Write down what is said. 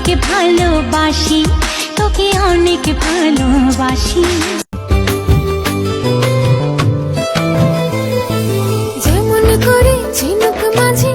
অনেক ভালোবাসি তোকে অনেক ভালোবাসি। যেমন করে ঝিনুক মাঝে